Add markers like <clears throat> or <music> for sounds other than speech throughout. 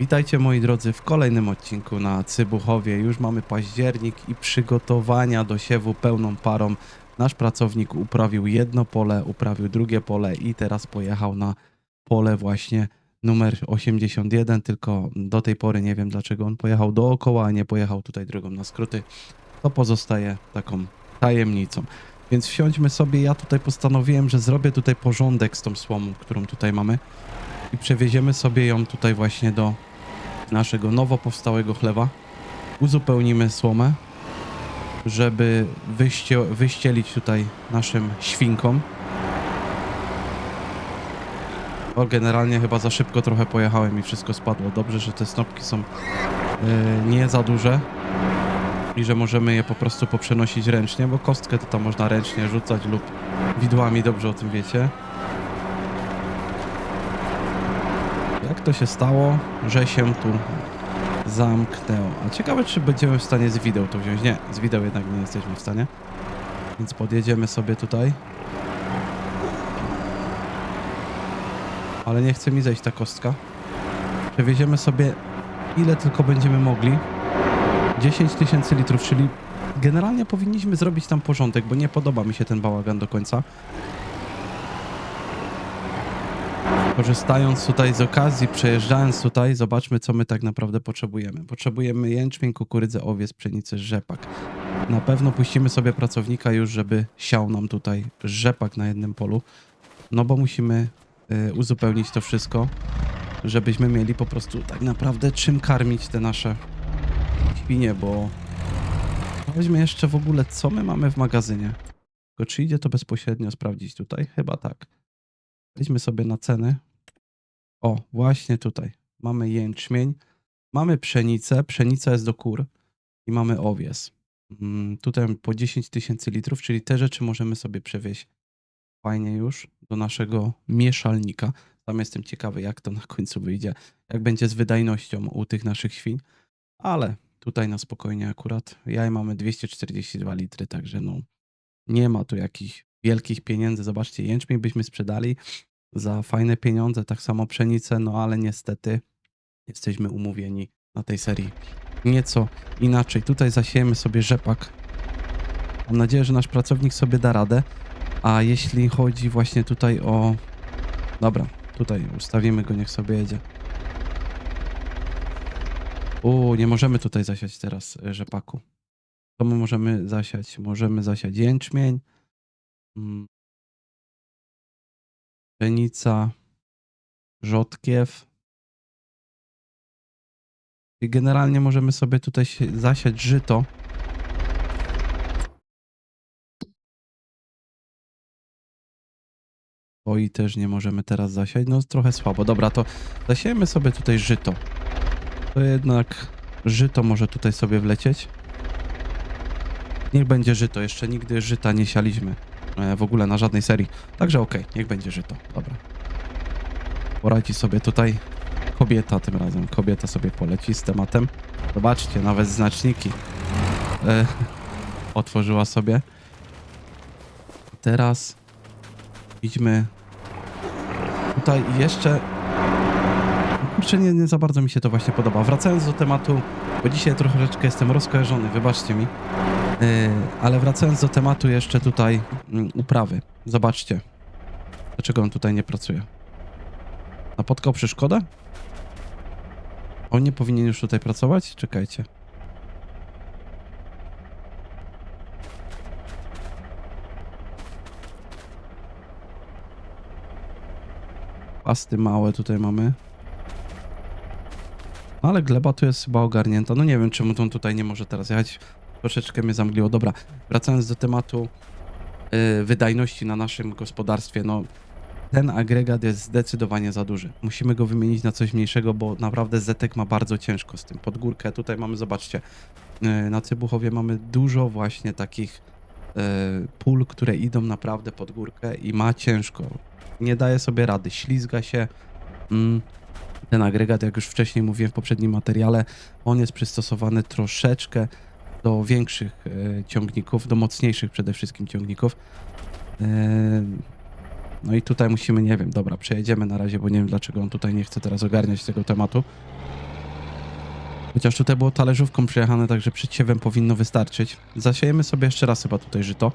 Witajcie moi drodzy w kolejnym odcinku na Cybuchowie. Już mamy październik i przygotowania do siewu pełną parą. Nasz pracownik uprawił jedno pole, uprawił drugie pole i teraz pojechał na pole właśnie numer 81, tylko do tej pory nie wiem dlaczego on pojechał dookoła, a nie pojechał tutaj drogą na skróty. To pozostaje taką tajemnicą. Więc wsiądźmy sobie, ja tutaj postanowiłem, że zrobię tutaj porządek z tą słomą, którą tutaj mamy i przewieziemy sobie ją tutaj właśnie do naszego nowo powstałego chlewa. Uzupełnimy słomę, żeby wyście, wyścielić tutaj naszym świnkom. O, generalnie chyba za szybko trochę pojechałem i wszystko spadło. Dobrze, że te snopki są yy, nie za duże i że możemy je po prostu poprzenosić ręcznie, bo kostkę to tam można ręcznie rzucać lub widłami, dobrze o tym wiecie. Jak to się stało, że się tu zamknęło? A ciekawe, czy będziemy w stanie z wideł to wziąć. Nie, z wideł jednak nie jesteśmy w stanie. Więc podjedziemy sobie tutaj. Ale nie chce mi zejść ta kostka. Przewieziemy sobie ile tylko będziemy mogli. 10 tysięcy litrów, czyli generalnie powinniśmy zrobić tam porządek, bo nie podoba mi się ten bałagan do końca. Korzystając tutaj z okazji, przejeżdżając tutaj, zobaczmy, co my tak naprawdę potrzebujemy. Potrzebujemy jęczmień, kukurydzę, owiec, pszenicę, rzepak. Na pewno puścimy sobie pracownika już, żeby siał nam tutaj rzepak na jednym polu, no bo musimy y, uzupełnić to wszystko, żebyśmy mieli po prostu tak naprawdę czym karmić te nasze świnie, bo weźmy jeszcze w ogóle, co my mamy w magazynie. Tylko czy idzie to bezpośrednio sprawdzić tutaj? Chyba tak. Wejdźmy sobie na ceny. O, właśnie tutaj. Mamy jęczmień, mamy pszenicę, pszenica jest do kur i mamy owies. Mm, tutaj po 10 tysięcy litrów, czyli te rzeczy możemy sobie przewieźć fajnie już do naszego mieszalnika. Tam jestem ciekawy, jak to na końcu wyjdzie, jak będzie z wydajnością u tych naszych świń, ale tutaj na spokojnie akurat. Jaj mamy 242 litry, także no nie ma tu jakichś wielkich pieniędzy. Zobaczcie, jęczmień byśmy sprzedali za fajne pieniądze, tak samo pszenicę, no ale niestety jesteśmy umówieni na tej serii nieco inaczej. Tutaj zasiejemy sobie rzepak. Mam nadzieję, że nasz pracownik sobie da radę. A jeśli chodzi właśnie tutaj o... Dobra, tutaj ustawimy go, niech sobie jedzie. U, nie możemy tutaj zasiać teraz e, rzepaku. To my możemy zasiać? Możemy zasiać jęczmień, mm, pszenica, rzodkiew. I generalnie możemy sobie tutaj zasiać żyto. O i też nie możemy teraz zasiać. No trochę słabo. Dobra, to zasiejemy sobie tutaj żyto. To jednak żyto może tutaj sobie wlecieć. Niech będzie żyto. Jeszcze nigdy żyta nie sialiśmy w ogóle na żadnej serii. Także okej, niech będzie żyto. Dobra. Poradzi sobie tutaj kobieta tym razem. Kobieta sobie poleci z tematem. Zobaczcie, nawet znaczniki e, <laughs> otworzyła sobie. Teraz idźmy tutaj jeszcze Kurczę, nie, nie za bardzo mi się to właśnie podoba. Wracając do tematu, bo dzisiaj troszeczkę jestem rozkojarzony, wybaczcie mi. Yy, ale wracając do tematu jeszcze tutaj mm, uprawy. Zobaczcie. Dlaczego on tutaj nie pracuje? Napotkał przeszkodę? On nie powinien już tutaj pracować? Czekajcie. Pasty małe tutaj mamy. No ale gleba tu jest chyba ogarnięta. No nie wiem, czemu on tutaj nie może teraz jechać. Troszeczkę mnie zamgliło. Dobra, wracając do tematu yy, wydajności na naszym gospodarstwie. No, ten agregat jest zdecydowanie za duży. Musimy go wymienić na coś mniejszego, bo naprawdę Zetek ma bardzo ciężko z tym. Pod górkę tutaj mamy, zobaczcie, yy, na Cybuchowie mamy dużo właśnie takich yy, pól, które idą naprawdę pod górkę i ma ciężko. Nie daje sobie rady, ślizga się. Mm, ten agregat, jak już wcześniej mówiłem w poprzednim materiale, on jest przystosowany troszeczkę do większych e, ciągników, do mocniejszych przede wszystkim ciągników. E, no i tutaj musimy, nie wiem, dobra, przejedziemy na razie, bo nie wiem dlaczego on tutaj nie chce teraz ogarniać tego tematu. Chociaż tutaj było talerzówką przejechane, także przed siewem powinno wystarczyć. Zasiejemy sobie jeszcze raz chyba tutaj żyto.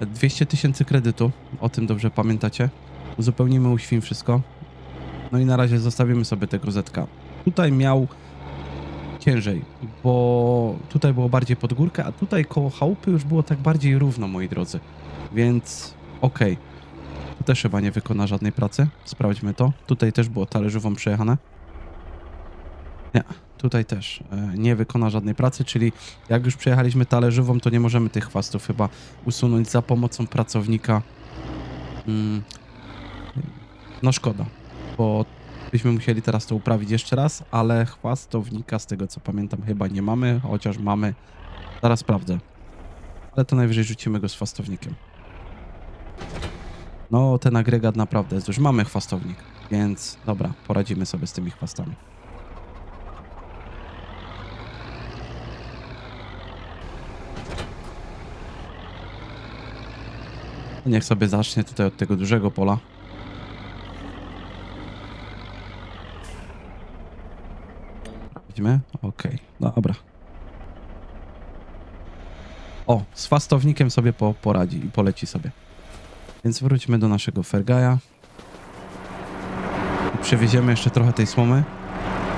200 tysięcy kredytu, o tym dobrze pamiętacie. Uzupełnimy u wszystko. No i na razie zostawimy sobie tego zetka. Tutaj miał ciężej, bo tutaj było bardziej pod górkę, a tutaj koło chałupy już było tak bardziej równo, moi drodzy. Więc okej. Tu też chyba nie wykona żadnej pracy. Sprawdźmy to. Tutaj też było talerzową przejechane. Nie, tutaj też e, nie wykona żadnej pracy, czyli jak już przejechaliśmy talerzową, to nie możemy tych chwastów chyba usunąć za pomocą pracownika. Mm, no szkoda, bo byśmy musieli teraz to uprawić jeszcze raz, ale chwastownika z tego co pamiętam chyba nie mamy, chociaż mamy. Zaraz sprawdzę. Ale to najwyżej rzucimy go z chwastownikiem. No, ten agregat naprawdę jest już. Mamy chwastownik, więc dobra, poradzimy sobie z tymi chwastami. Niech sobie zacznie tutaj od tego dużego pola. Sprawdźmy. Okej, dobra. O, z fastownikiem sobie po, poradzi i poleci sobie. Więc wróćmy do naszego Fergaja. I przywieziemy jeszcze trochę tej słomy.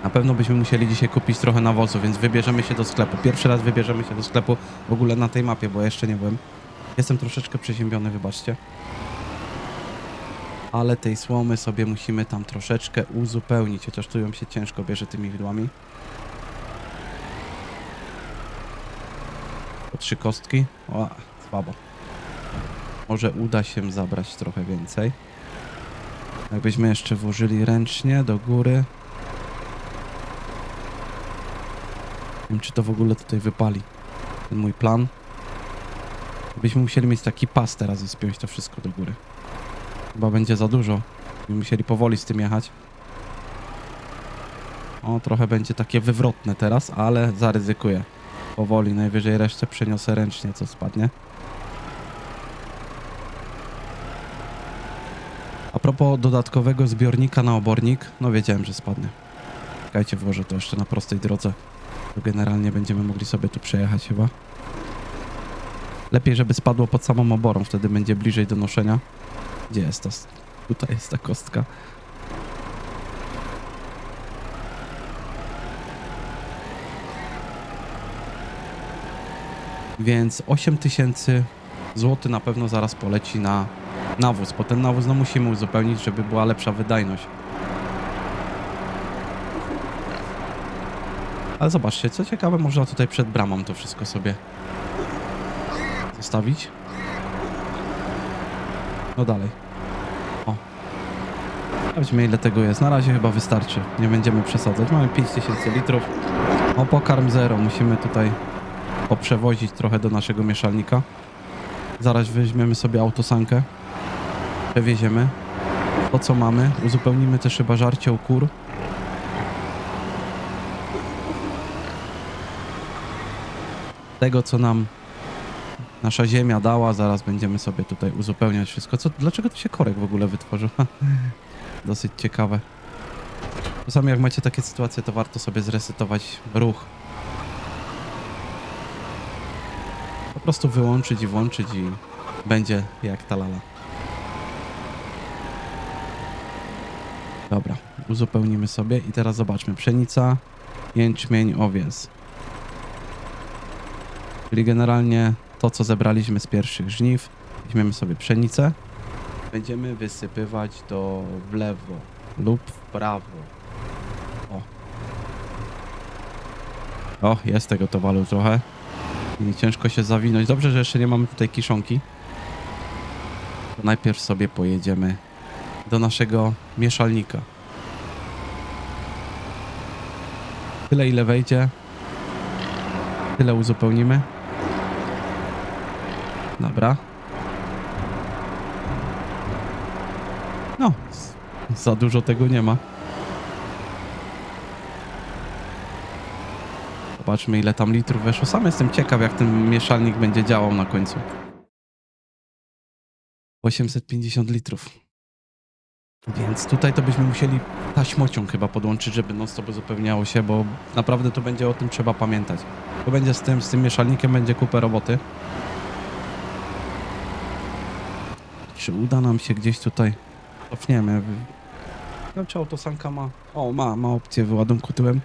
Na pewno byśmy musieli dzisiaj kupić trochę nawozu, więc wybierzemy się do sklepu. Pierwszy raz wybierzemy się do sklepu w ogóle na tej mapie, bo jeszcze nie byłem. Jestem troszeczkę przeziębiony, wybaczcie. Ale tej słomy sobie musimy tam troszeczkę uzupełnić, chociaż tu ją się ciężko bierze tymi widłami. Trzy kostki. O, słabo. Może uda się zabrać trochę więcej. Jakbyśmy jeszcze włożyli ręcznie do góry. Nie wiem, czy to w ogóle tutaj wypali. Ten mój plan. Byśmy musieli mieć taki pas teraz i spiąć to wszystko do góry. Chyba będzie za dużo. Będziemy musieli powoli z tym jechać. O, trochę będzie takie wywrotne teraz, ale zaryzykuję. Powoli, najwyżej resztę przeniosę ręcznie, co spadnie. A propos dodatkowego zbiornika na obornik, no wiedziałem, że spadnie. Czekajcie, włożę to jeszcze na prostej drodze. To generalnie będziemy mogli sobie tu przejechać chyba. Lepiej, żeby spadło pod samą oborą, wtedy będzie bliżej do noszenia. Gdzie jest ta? Tutaj jest ta kostka. Więc 8000 zł na pewno zaraz poleci na nawóz, bo ten nawóz no musimy uzupełnić, żeby była lepsza wydajność. Ale zobaczcie, co ciekawe, można tutaj przed bramą to wszystko sobie zostawić. No dalej. O. Sprawdźmy ile tego jest. Na razie chyba wystarczy. Nie będziemy przesadzać. Mamy 5000 litrów. O, pokarm zero. Musimy tutaj poprzewozić trochę do naszego mieszalnika. Zaraz weźmiemy sobie autosankę. Przewieziemy to, co mamy. Uzupełnimy też chyba żarcie u kur. Tego, co nam nasza ziemia dała, zaraz będziemy sobie tutaj uzupełniać wszystko. Co, dlaczego tu się korek w ogóle wytworzył? <laughs> Dosyć ciekawe. Czasami jak macie takie sytuacje, to warto sobie zresetować ruch. Po prostu wyłączyć i włączyć i będzie jak ta lala. Dobra, uzupełnimy sobie i teraz zobaczmy. Pszenica, jęczmień, owies. Czyli generalnie to, co zebraliśmy z pierwszych żniw. Weźmiemy sobie pszenicę. Będziemy wysypywać do w lewo lub w prawo. O. O, jest tego towalu trochę. I ciężko się zawinąć. Dobrze, że jeszcze nie mamy tutaj kiszonki. Najpierw sobie pojedziemy do naszego mieszalnika. Tyle ile wejdzie. Tyle uzupełnimy. Dobra. No, za dużo tego nie ma. Zobaczmy ile tam litrów weszło. Sam jestem ciekaw jak ten mieszalnik będzie działał na końcu. 850 litrów. Więc tutaj to byśmy musieli taśmocią chyba podłączyć, żeby non stop uzupełniało się, bo naprawdę to będzie o tym trzeba pamiętać. To będzie z tym, z tym mieszalnikiem będzie kupę roboty. Czy uda nam się gdzieś tutaj... Cofniemy. No czy autosanka ma... O, ma, ma opcję wyładunku tyłem.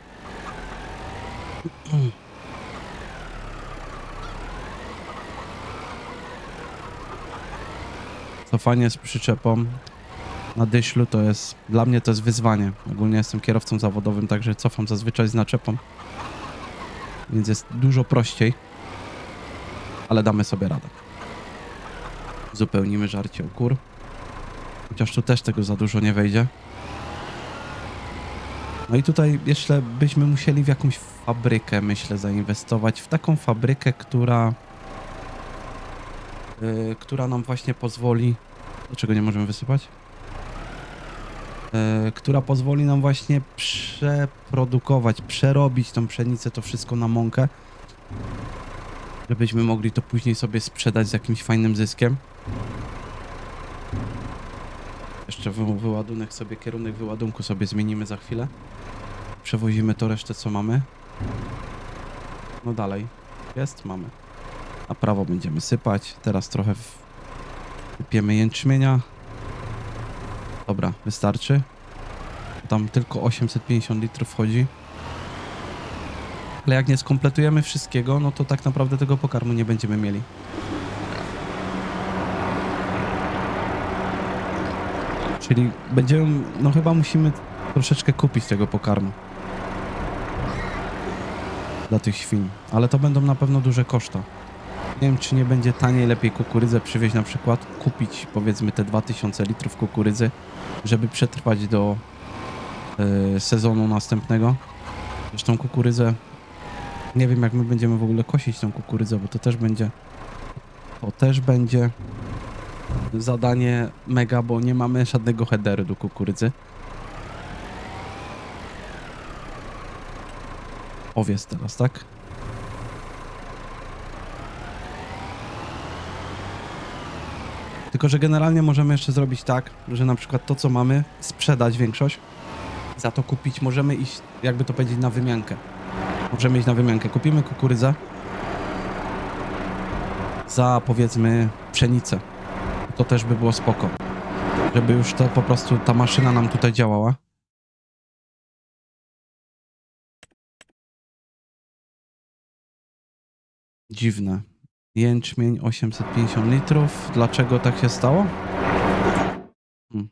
Cofanie z przyczepą na dyślu to jest... Dla mnie to jest wyzwanie. Ogólnie jestem kierowcą zawodowym, także cofam zazwyczaj z naczepą. Więc jest dużo prościej. Ale damy sobie radę. Zupełnimy żarcie o kur. Chociaż tu też tego za dużo nie wejdzie. No i tutaj jeszcze byśmy musieli w jakąś fabrykę, myślę, zainwestować. W taką fabrykę, która... Yy, która nam właśnie pozwoli... Dlaczego nie możemy wysypać? Yy, która pozwoli nam właśnie przeprodukować, przerobić tą pszenicę, to wszystko na mąkę. Żebyśmy mogli to później sobie sprzedać z jakimś fajnym zyskiem. Jeszcze wy, wyładunek sobie, kierunek wyładunku sobie zmienimy za chwilę. Przewozimy to resztę, co mamy. No dalej. Jest? Mamy. Na prawo będziemy sypać. Teraz trochę wypiemy jęczmienia. Dobra, wystarczy. Tam tylko 850 litrów wchodzi. Ale jak nie skompletujemy wszystkiego, no to tak naprawdę tego pokarmu nie będziemy mieli. Czyli będziemy, no chyba musimy troszeczkę kupić tego pokarmu. Dla tych świń. Ale to będą na pewno duże koszta. Nie wiem, czy nie będzie taniej lepiej kukurydzę przywieźć na przykład, kupić powiedzmy te 2000 litrów kukurydzy, żeby przetrwać do y, sezonu następnego. Zresztą kukurydzę, nie wiem jak my będziemy w ogóle kosić tą kukurydzę, bo to też będzie, to też będzie zadanie mega, bo nie mamy żadnego headeru do kukurydzy. Owiec teraz, tak? Tylko, że generalnie możemy jeszcze zrobić tak, że na przykład to, co mamy, sprzedać większość, za to kupić, możemy iść, jakby to powiedzieć, na wymiankę. Możemy iść na wymiankę. Kupimy kukurydzę za, powiedzmy, pszenicę to też by było spoko. Żeby już to po prostu ta maszyna nam tutaj działała. Dziwne. Jęczmień 850 litrów. Dlaczego tak się stało? Hmm.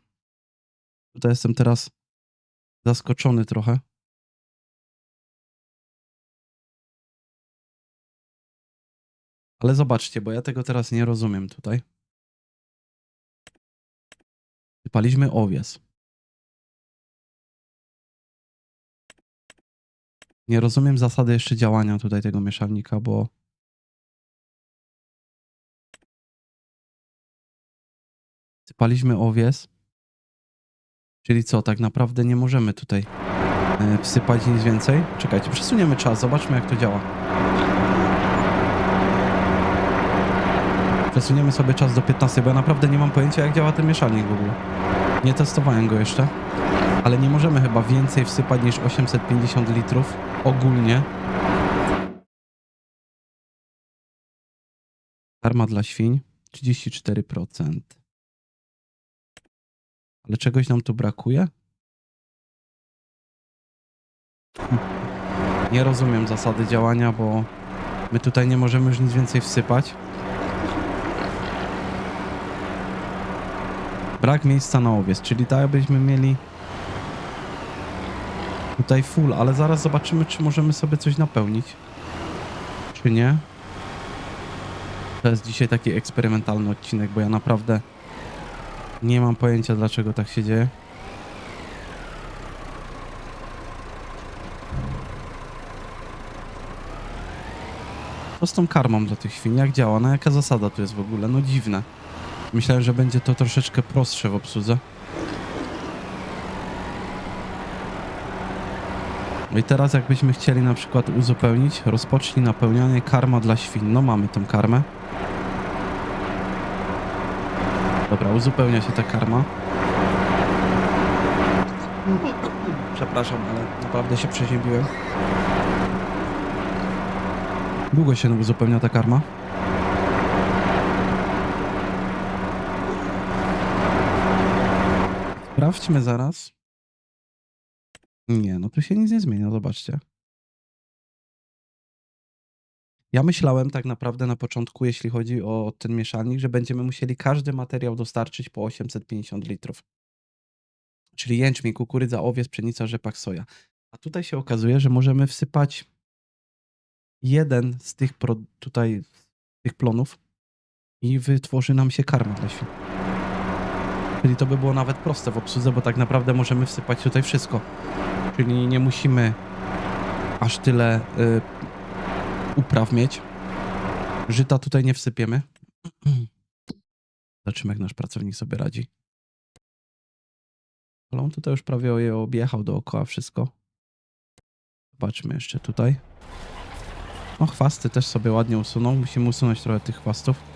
Tutaj jestem teraz zaskoczony trochę. Ale zobaczcie, bo ja tego teraz nie rozumiem tutaj. Sypaliśmy owies. Nie rozumiem zasady jeszcze działania tutaj tego mieszalnika, bo... Sypaliśmy owies. Czyli co, tak naprawdę nie możemy tutaj e, wsypać nic więcej? Czekajcie, przesuniemy czas, zobaczmy jak to działa. Przesuniemy sobie czas do 15, bo ja naprawdę nie mam pojęcia jak działa ten mieszalnik w ogóle. Nie testowałem go jeszcze, ale nie możemy chyba więcej wsypać niż 850 litrów ogólnie. Karma dla świń 34%. Ale czegoś nam tu brakuje? Nie rozumiem zasady działania, bo my tutaj nie możemy już nic więcej wsypać. Brak miejsca na owiec, czyli tak byśmy mieli tutaj full, ale zaraz zobaczymy, czy możemy sobie coś napełnić. Czy nie? To jest dzisiaj taki eksperymentalny odcinek, bo ja naprawdę nie mam pojęcia, dlaczego tak się dzieje. Co z tą karmą dla tych świn? Jak działa? No jaka zasada tu jest w ogóle? No dziwne. Myślałem, że będzie to troszeczkę prostsze w obsłudze. No i teraz jakbyśmy chcieli na przykład uzupełnić, rozpocznij napełnianie karma dla świn. No mamy tą karmę. Dobra, uzupełnia się ta karma. Przepraszam, ale naprawdę się przeziębiłem. Długo się uzupełnia ta karma. Sprawdźmy zaraz. Nie, no tu się nic nie zmienia, zobaczcie. Ja myślałem tak naprawdę na początku, jeśli chodzi o ten mieszalnik, że będziemy musieli każdy materiał dostarczyć po 850 litrów. Czyli jęczmień, kukurydza, owiec, pszenica, rzepak, soja. A tutaj się okazuje, że możemy wsypać jeden z tych pro, tutaj tych plonów i wytworzy nam się karma dla świn. Czyli to by było nawet proste w obsłudze, bo tak naprawdę możemy wsypać tutaj wszystko. Czyli nie musimy aż tyle y, upraw mieć. Żyta tutaj nie wsypiemy. <clears throat> Zobaczymy, jak nasz pracownik sobie radzi. Ale on tutaj już prawie je objechał dookoła wszystko. Zobaczmy jeszcze tutaj. O, chwasty też sobie ładnie usunął. Musimy usunąć trochę tych chwastów.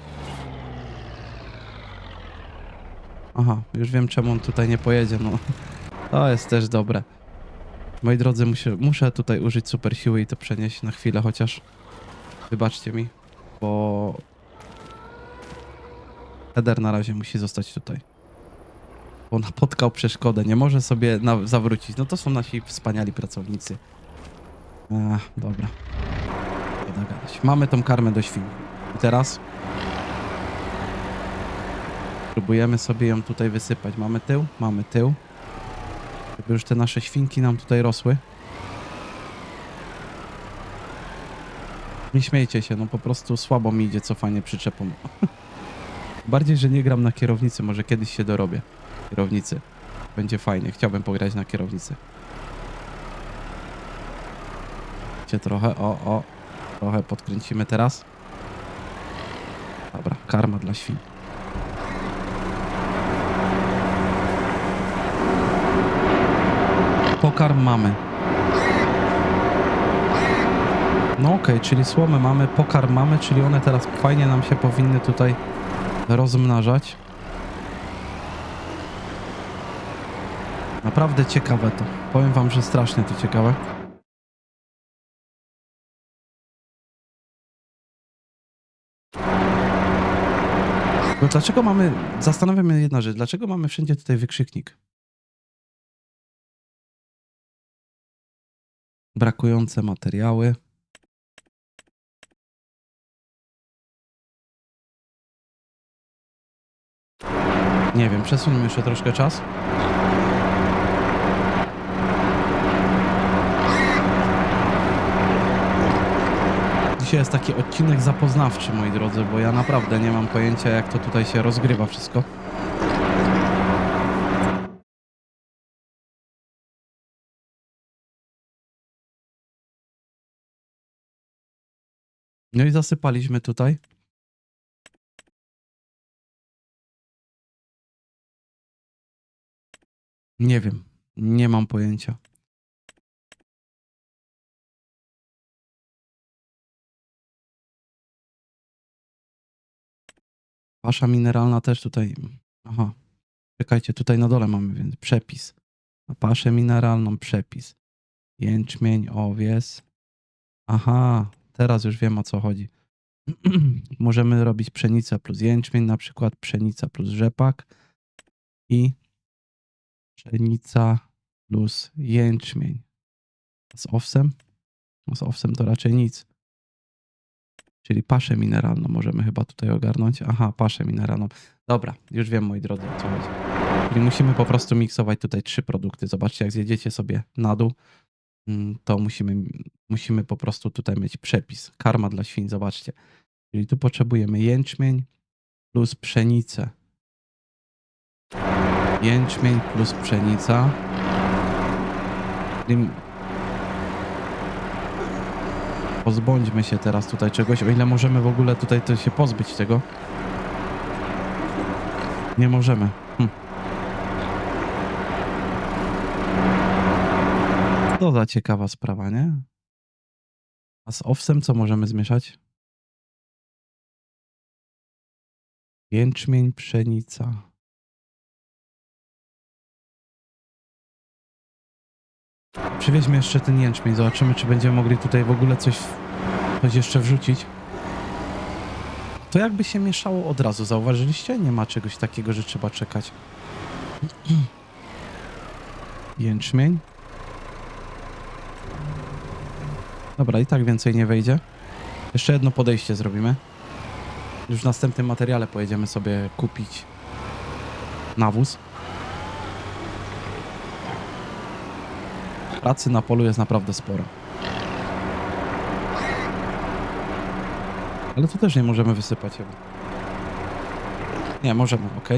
Aha, już wiem czemu on tutaj nie pojedzie, no. To jest też dobre. Moi drodzy, muszę, muszę tutaj użyć super siły i to przenieść na chwilę chociaż. Wybaczcie mi, bo... Eder na razie musi zostać tutaj. Bo napotkał przeszkodę, nie może sobie zawrócić. No to są nasi wspaniali pracownicy. Ach, dobra. Nie da gadać. Mamy tą karmę do świn. I teraz Próbujemy sobie ją tutaj wysypać. Mamy tył? Mamy tył. Żeby już te nasze świnki nam tutaj rosły. Nie śmiejcie się, no po prostu słabo mi idzie cofanie przyczepą. <laughs> Bardziej, że nie gram na kierownicy, może kiedyś się dorobię. Kierownicy. Będzie fajnie, chciałbym pograć na kierownicy. Cię trochę, o, o. Trochę podkręcimy teraz. Dobra, karma dla świn. Pokarm mamy. No okej, czyli słomę mamy, pokarm mamy, czyli one teraz fajnie nam się powinny tutaj rozmnażać. Naprawdę ciekawe to. Powiem wam, że strasznie to ciekawe. Bo dlaczego mamy, zastanawiam mnie jedna rzecz, dlaczego mamy wszędzie tutaj wykrzyknik? brakujące materiały. Nie wiem, przesuńmy jeszcze troszkę czas. Dzisiaj jest taki odcinek zapoznawczy, moi drodzy, bo ja naprawdę nie mam pojęcia, jak to tutaj się rozgrywa wszystko. No i zasypaliśmy tutaj. Nie wiem. Nie mam pojęcia. Pasza mineralna też tutaj. Aha. Czekajcie, tutaj na dole mamy więc przepis. Na paszę mineralną przepis. Jęczmień, owies. Aha, teraz już wiem o co chodzi. <clears throat> Możemy robić pszenica plus jęczmień, na przykład pszenica plus rzepak i pszenica plus jęczmień. Z owsem? No z owsem to raczej nic. Czyli paszę mineralną możemy chyba tutaj ogarnąć. Aha, paszę mineralną. Dobra, już wiem moi drodzy o co chodzi. Czyli musimy po prostu miksować tutaj trzy produkty. Zobaczcie, jak zjedziecie sobie na dół, mm, to musimy, musimy po prostu tutaj mieć przepis. Karma dla świń, zobaczcie. Czyli tu potrzebujemy jęczmień plus pszenicę. Jęczmień plus pszenica. Pozbądźmy się teraz tutaj czegoś, o ile możemy w ogóle tutaj to się pozbyć tego. Nie możemy. Hm. To za ciekawa sprawa, nie? A z owsem co możemy zmieszać? Jęczmień, pszenica. Przywieźmy jeszcze ten jęczmień, zobaczymy, czy będziemy mogli tutaj w ogóle coś, coś jeszcze wrzucić. To jakby się mieszało od razu, zauważyliście? Nie ma czegoś takiego, że trzeba czekać. <clears throat> Jęczmień. Dobra, i tak więcej nie wejdzie. Jeszcze jedno podejście zrobimy. Już w następnym materiale pojedziemy sobie kupić nawóz. Pracy na polu jest naprawdę sporo. Ale tu też nie możemy wysypać chyba. Nie, możemy, ok.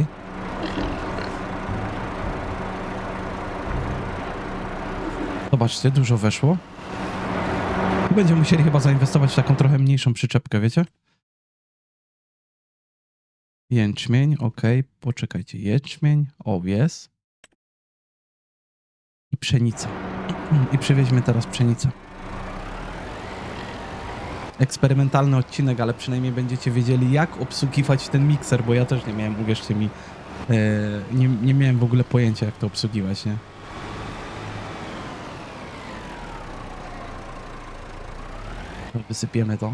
Zobaczcie, dużo weszło. Będziemy musieli chyba zainwestować w taką trochę mniejszą przyczepkę, wiecie? Jęczmień, ok. Poczekajcie. Jęczmień, owies. I pszenica. I przywieźmy teraz pszenicę. Eksperymentalny odcinek, ale przynajmniej będziecie wiedzieli, jak obsługiwać ten mikser, bo ja też nie miałem, uwierzcie mi, e, nie, nie miałem w ogóle pojęcia, jak to obsługiwać, nie? Wysypiemy to.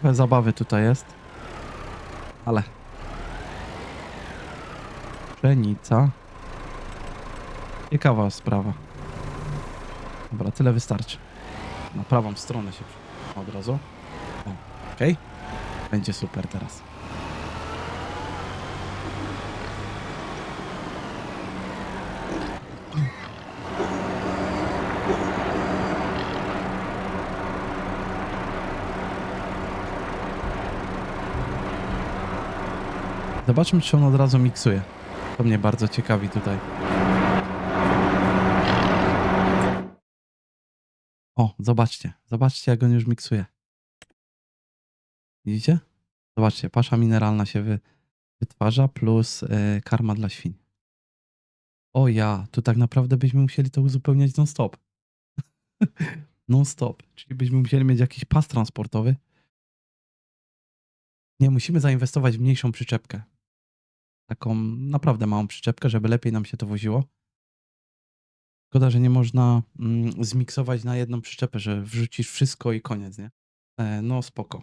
Trochę zabawy tutaj jest. Ale. Pszenica. Ciekawa sprawa. Dobra, tyle wystarczy. Na prawą stronę się od razu. Okej. Będzie super teraz. Zobaczmy, czy on od razu miksuje. To mnie bardzo ciekawi tutaj. O, zobaczcie. Zobaczcie, jak on już miksuje. Widzicie? Zobaczcie, pasza mineralna się wy, wytwarza plus y, karma dla świń. O ja, tu tak naprawdę byśmy musieli to uzupełniać non-stop. <laughs> non-stop. Czyli byśmy musieli mieć jakiś pas transportowy. Nie, musimy zainwestować w mniejszą przyczepkę. Taką naprawdę małą przyczepkę, żeby lepiej nam się to woziło. Szkoda, że nie można mm, zmiksować na jedną przyczepę, że wrzucisz wszystko i koniec, nie? E, no spoko.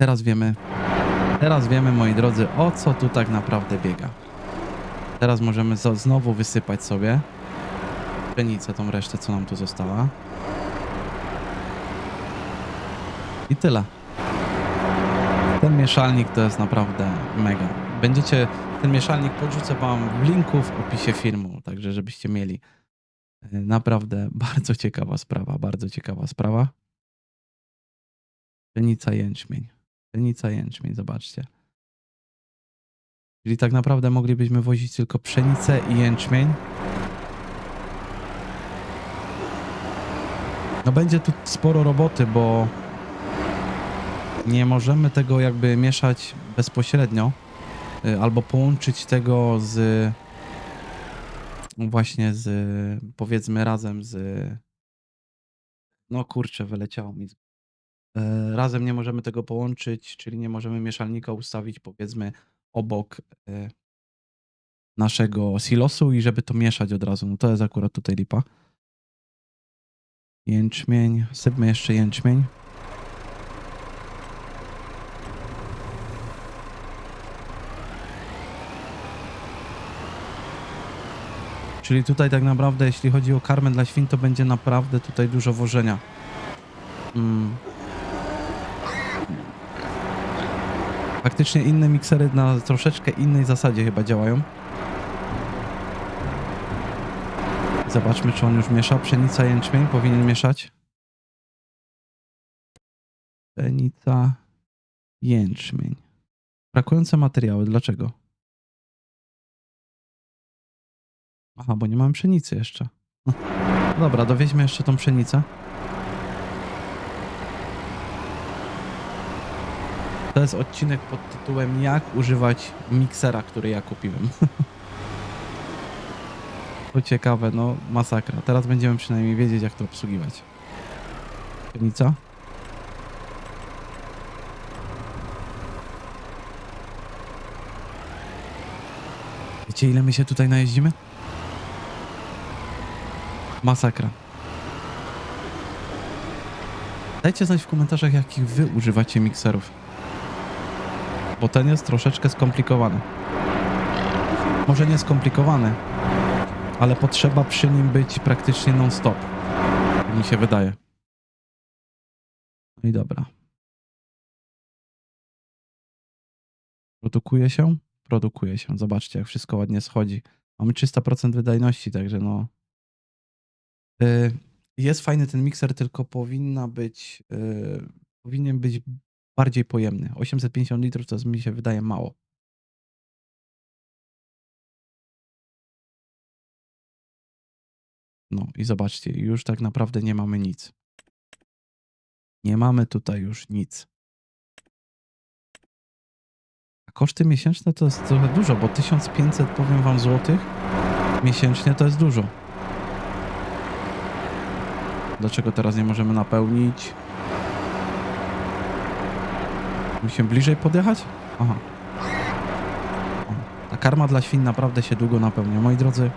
Teraz wiemy, teraz wiemy, moi drodzy, o co tu tak naprawdę biega. Teraz możemy znowu wysypać sobie pszenicę, tą resztę, co nam tu została. I tyle. Ten mieszalnik to jest naprawdę mega. Będziecie, ten mieszalnik podrzucę wam w linku w opisie filmu, także żebyście mieli. E, Naprawdę <laughs> bardzo ciekawa sprawa, bardzo ciekawa sprawa. Pszenica jęczmień. Pszenica jęczmień, zobaczcie. Czyli tak naprawdę moglibyśmy wozić tylko pszenicę i jęczmień. No będzie tu sporo roboty, bo nie możemy tego jakby mieszać bezpośrednio albo połączyć tego z właśnie z powiedzmy razem z no kurczę wyleciało mi E, razem nie możemy tego połączyć, czyli nie możemy mieszalnika ustawić powiedzmy obok e, naszego silosu i żeby to mieszać od razu. No to jest akurat tutaj lipa. Jęczmień, sypmy jeszcze jęczmień. Czyli tutaj tak naprawdę, jeśli chodzi o karmę dla świn, to będzie naprawdę tutaj dużo wożenia. Mm. Faktycznie inne miksery na troszeczkę innej zasadzie chyba działają. Zobaczmy, czy on już miesza. Pszenica, jęczmień powinien mieszać. Pszenica, jęczmień. Brakujące materiały. Dlaczego? Aha, bo nie mam pszenicy jeszcze. <laughs> Dobra, dowieźmy jeszcze tą pszenicę. To jest odcinek pod tytułem Jak używać miksera, który ja kupiłem. <laughs> to ciekawe, no masakra. Teraz będziemy przynajmniej wiedzieć, jak to obsługiwać. Pszenica. Wiecie, ile my się tutaj najeździmy? Masakra. Dajcie znać w komentarzach, jakich wy używacie mikserów. Bo ten jest troszeczkę skomplikowany. Może nie skomplikowany, ale potrzeba przy nim być praktycznie non-stop. Tak mi się wydaje. No i dobra. Produkuje się? Produkuje się. Zobaczcie, jak wszystko ładnie schodzi. Mamy 300% wydajności, także no. Y, Jest fajny ten mikser, tylko powinna być. y, Powinien być bardziej pojemny. 850 litrów to mi się wydaje mało. No i zobaczcie, już tak naprawdę nie mamy nic. Nie mamy tutaj już nic. A koszty miesięczne to jest trochę dużo, bo 1500 powiem wam złotych miesięcznie to jest dużo. Dlaczego teraz nie możemy napełnić? Musimy bliżej podjechać? Aha. Ta karma dla świn naprawdę się długo napełnia. Moi drodzy,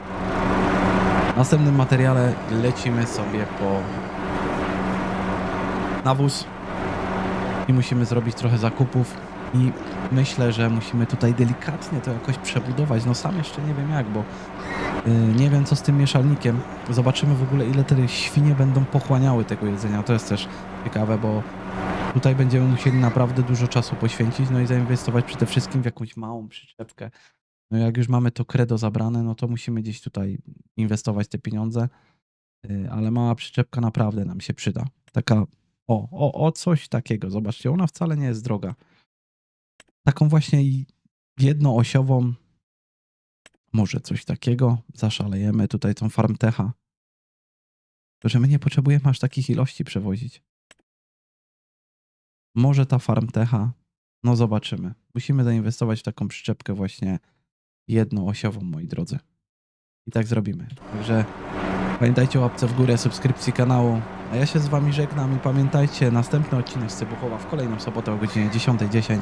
w następnym materiale lecimy sobie po nawóz i musimy zrobić trochę zakupów i myślę, że musimy tutaj delikatnie to jakoś przebudować. No sam jeszcze nie wiem jak, bo yy, nie wiem co z tym mieszalnikiem. Zobaczymy w ogóle ile te świnie będą pochłaniały tego jedzenia. To jest też ciekawe, bo tutaj będziemy musieli naprawdę dużo czasu poświęcić, no i zainwestować przede wszystkim w jakąś małą przyczepkę. No jak już mamy to credo zabrane, no to musimy gdzieś tutaj inwestować te pieniądze, Yy, ale mała przyczepka naprawdę nam się przyda. Taka, o, o, o coś takiego, zobaczcie, ona wcale nie jest droga. Taką właśnie jednoosiową, może coś takiego, zaszalejemy tutaj tą farmtecha. Że my nie potrzebujemy aż takich ilości przewozić. Może ta farmtecha, no zobaczymy. Musimy zainwestować w taką przyczepkę właśnie jednoosiową, moi drodzy. I tak zrobimy. Także pamiętajcie o łapce w górę, subskrypcji kanału. A ja się z wami żegnam i pamiętajcie, następny odcinek z Cebuchowa w kolejną sobotę o godzinie 10.10.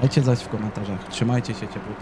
Dajcie znać w komentarzach. Trzymajcie się ciepło.